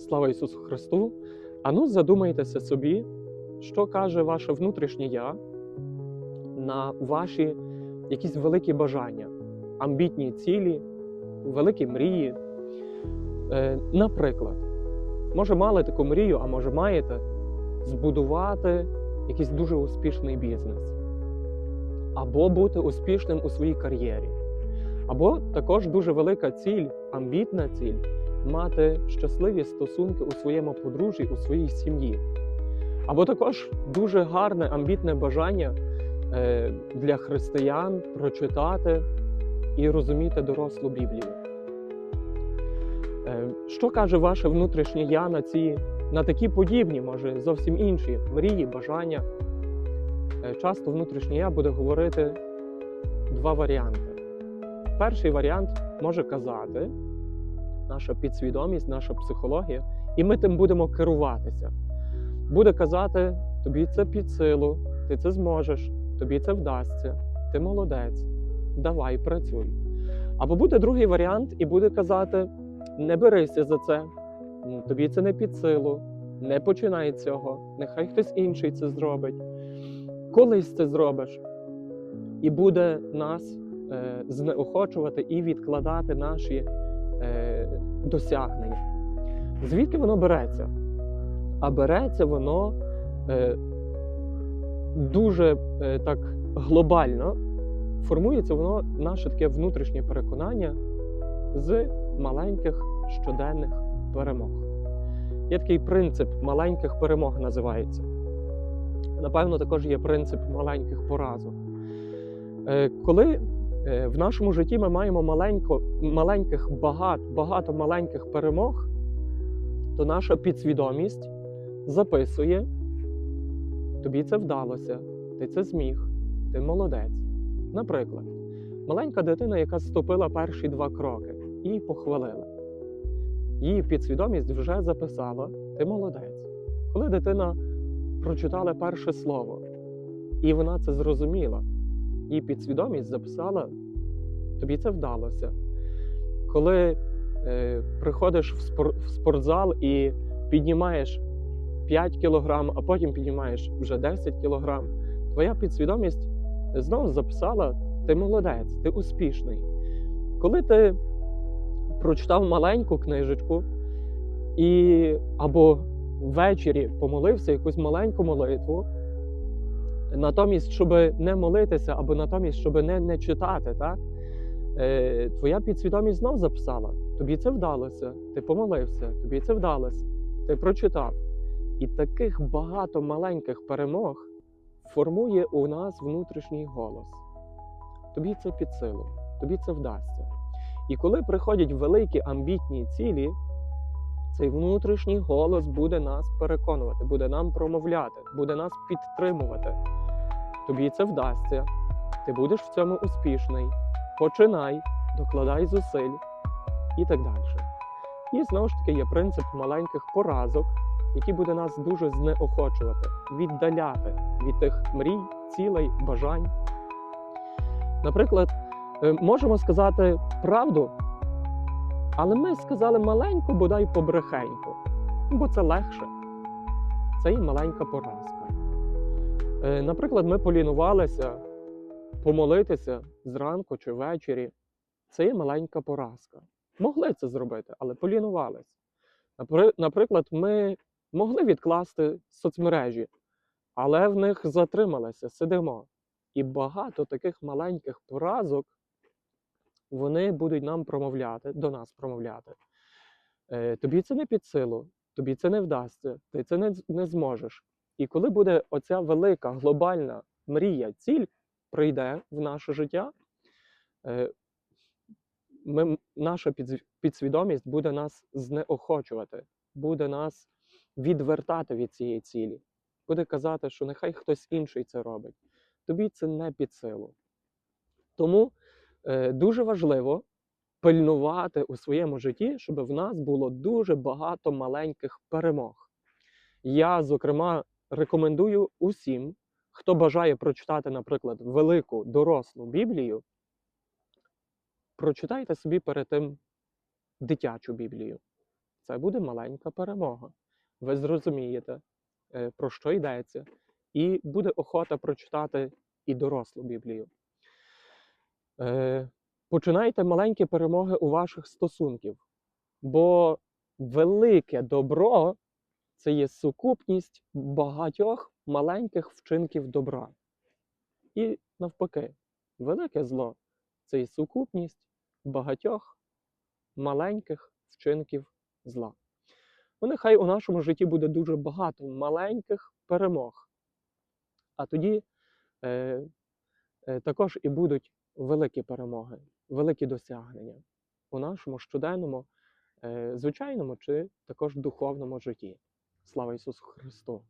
Слава Ісусу Христу! Ану, задумайтеся собі, що каже ваше внутрішнє я на ваші якісь великі бажання, амбітні цілі, великі мрії. Е, наприклад, може мали таку мрію, а може маєте збудувати якийсь дуже успішний бізнес, або бути успішним у своїй кар'єрі, або також дуже велика ціль, амбітна ціль мати щасливі стосунки у своєму подружжі, у своїй сім'ї. Або також дуже гарне амбітне бажання е, для християн прочитати і розуміти дорослу Біблію. Е, Що каже ваше внутрішнє я на ці на такі подібні, може зовсім інші мрії, бажання? Е, Часто внутрішнє я буде говорити два варіанти. Перший варіант може казати, наша підсвідомість, наша психологія, і ми тим будемо керуватися. Буде казати, тобі це під силу, ти це зможеш, тобі це вдасться, ти молодець, давай працюй. Або буде другий варіант, і буде казати: не берися за це, тобі це не під силу, не починай цього, нехай хтось інший це зробить. Колись це зробиш, і буде нас е, знеохочувати і відкладати наші е, досягнення. Звідки воно береться? А береться воно е, дуже е, так глобально, формується воно наше таке внутрішнє переконання з маленьких щоденних перемог. Є такий принцип маленьких перемог називається. Напевно, також є принцип маленьких поразок. Е, Коли в нашому житті ми маємо маленько, маленьких багато, багато маленьких перемог, то наша підсвідомість записує: тобі це вдалося, ти це зміг, ти молодець. Наприклад, маленька дитина, яка ступила перші два кроки, її похвалили. Її підсвідомість вже записала: ти молодець. Коли дитина прочитала перше слово, і вона це зрозуміла, її підсвідомість записала, тобі це вдалося. Коли е, приходиш в, спор, в спортзал і піднімаєш 5 кілограм, а потім піднімаєш вже 10 кілограм, твоя підсвідомість знову записала: ти молодець, ти успішний. Коли ти прочитав маленьку книжечку і або ввечері помолився якусь маленьку молитву, натомість, щоб не молитися, або натомість, щоб не, не читати, так? Е, твоя підсвідомість знов записала: тобі це вдалося, ти помолився, тобі це вдалося, ти прочитав. І таких багато маленьких перемог формує у нас внутрішній голос. Тобі це під силу, тобі це вдасться. І коли приходять великі амбітні цілі, цей внутрішній голос буде нас переконувати, буде нам промовляти, буде нас підтримувати. Тобі це вдасться, ти будеш в цьому успішний. Починай, докладай зусиль і так далі. І знову ж таки є принцип маленьких поразок, який буде нас дуже знеохочувати, віддаляти від тих мрій, цілей, бажань. Наприклад, е, можемо сказати правду, але ми сказали маленьку, бодай побрехеньку, бо це легше. Це і маленька поразка. Е, Наприклад, ми полінувалися помолитися зранку чи ввечері. Це є маленька поразка. Могли це зробити, але полінувалися. Наприклад, ми могли відкласти соцмережі, але в них затрималися, сидимо. І багато таких маленьких поразок вони будуть нам промовляти, до нас промовляти. Е, тобі це не під силу, тобі це не вдасться, ти це не, не зможеш. І коли буде оця велика глобальна мрія, ціль прийде в наше життя, е, ми, наша підсвідомість буде нас знеохочувати, буде нас відвертати від цієї цілі, буде казати, що нехай хтось інший це робить. Тобі це не під силу. Тому е, дуже важливо пильнувати у своєму житті, щоб в нас було дуже багато маленьких перемог. Я, зокрема, рекомендую усім, хто бажає прочитати, наприклад, велику дорослу Біблію, прочитайте собі перед тим дитячу Біблію. це буде маленька перемога. Ви зрозумієте, е, про що йдеться, і буде охота прочитати і дорослу Біблію. Е, Починайте маленькі перемоги у ваших стосунків, бо велике добро це є сукупність багатьох маленьких вчинків добра. І навпаки, велике зло це є сукупність багатьох маленьких вчинків зла. Ну, нехай у нашому житті буде дуже багато маленьких перемог. А тоді е, е, також і будуть великі перемоги, великі досягнення у нашому щоденному, е, звичайному чи також духовному житті. Слава Ісусу Христу!